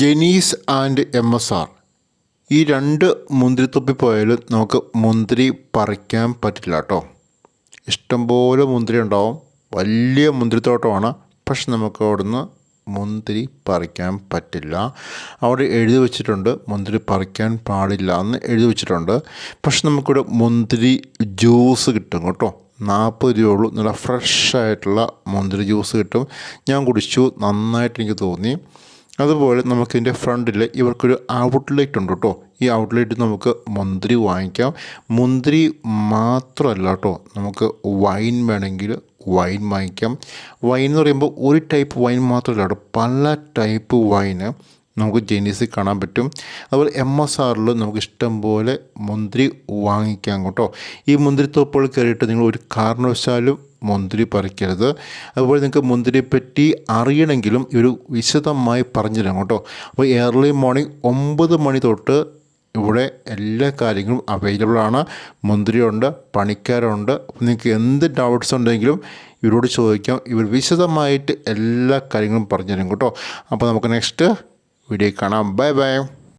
ജെനീസ് and M S R. ഈ രണ്ട് മുന്തിരിത്തൊപ്പി പോയാലും നമുക്ക് മുന്തിരി പറിക്കാൻ പറ്റില്ല കേട്ടോ ഇഷ്ടംപോലെ മുന്തിരി ഉണ്ടാവും. വലിയ മുന്തിരിത്തോട്ടമാണ്. പക്ഷെ നമുക്ക് അവിടുന്ന് മുന്തിരി പറിക്കാൻ പറ്റില്ല. അവിടെ എഴുതി വെച്ചിട്ടുണ്ട് മുന്തിരി പറിക്കാൻ പാടില്ല എന്ന് എഴുതി വെച്ചിട്ടുണ്ട്. പക്ഷെ നമുക്കിവിടെ മുന്തിരി ജ്യൂസ് കിട്ടും കേട്ടോ. നാൽപ്പത് രൂപയുള്ളൂ. നല്ല ഫ്രഷ് ആയിട്ടുള്ള മുന്തിരി ജ്യൂസ് കിട്ടും. ഞാൻ കുടിച്ചു. നന്നായിട്ട് എനിക്ക് തോന്നി. അതുപോലെ നമുക്കിതിന്റെ ഫ്രണ്ടിൽ ഇവർക്കൊരു ഔട്ട്ലെറ്റ് ഉണ്ട് കേട്ടോ ഈ ഔട്ട്ലെറ്റ് നമുക്ക് മുന്തിരി വാങ്ങിക്കാം. മുന്തിരി മാത്രമല്ല കേട്ടോ നമുക്ക് വൈൻ വേണമെങ്കിൽ വൈൻ വാങ്ങിക്കാം. വൈൻ എന്ന് പറയുമ്പോൾ ഒരു ടൈപ്പ് വൈൻ മാത്രമല്ല കേട്ടോ പല ടൈപ്പ് വൈന് നമുക്ക് ജെനീസിൽ കാണാൻ പറ്റും. അതുപോലെ എം എസ് ആറിൽ നമുക്ക് ഇഷ്ടം പോലെ മുന്തിരി വാങ്ങിക്കാം കേട്ടോ. ഈ മുന്തിരിത്തോപ്പുകൾ കയറിയിട്ട് നിങ്ങൾ ഒരു കാരണവശാലും മുന്തിരി പറിക്കരുത്. അതുപോലെ നിങ്ങൾക്ക് മുന്തിരിയെപ്പറ്റി അറിയണമെങ്കിലും ഒരു വിശദമായി പറഞ്ഞു തരാം കേട്ടോ. അപ്പോൾ ഏർലി മോർണിംഗ് ഒമ്പത് മണി തൊട്ട് ഇവിടെ എല്ലാ കാര്യങ്ങളും അവൈലബിൾ ആണ്. മുന്തിരിയുണ്ട് പണിക്കാരുണ്ട്. നിങ്ങൾക്ക് എന്ത് ഡൗട്ട്സ് ഉണ്ടെങ്കിലും ഇവരോട് ചോദിക്കാം. ഇവർ വിശദമായിട്ട് എല്ലാ കാര്യങ്ങളും പറഞ്ഞു തരും കേട്ടോ. അപ്പോൾ നമുക്ക് നെക്സ്റ്റ് വീഡിയോ കാണാം. Bye bye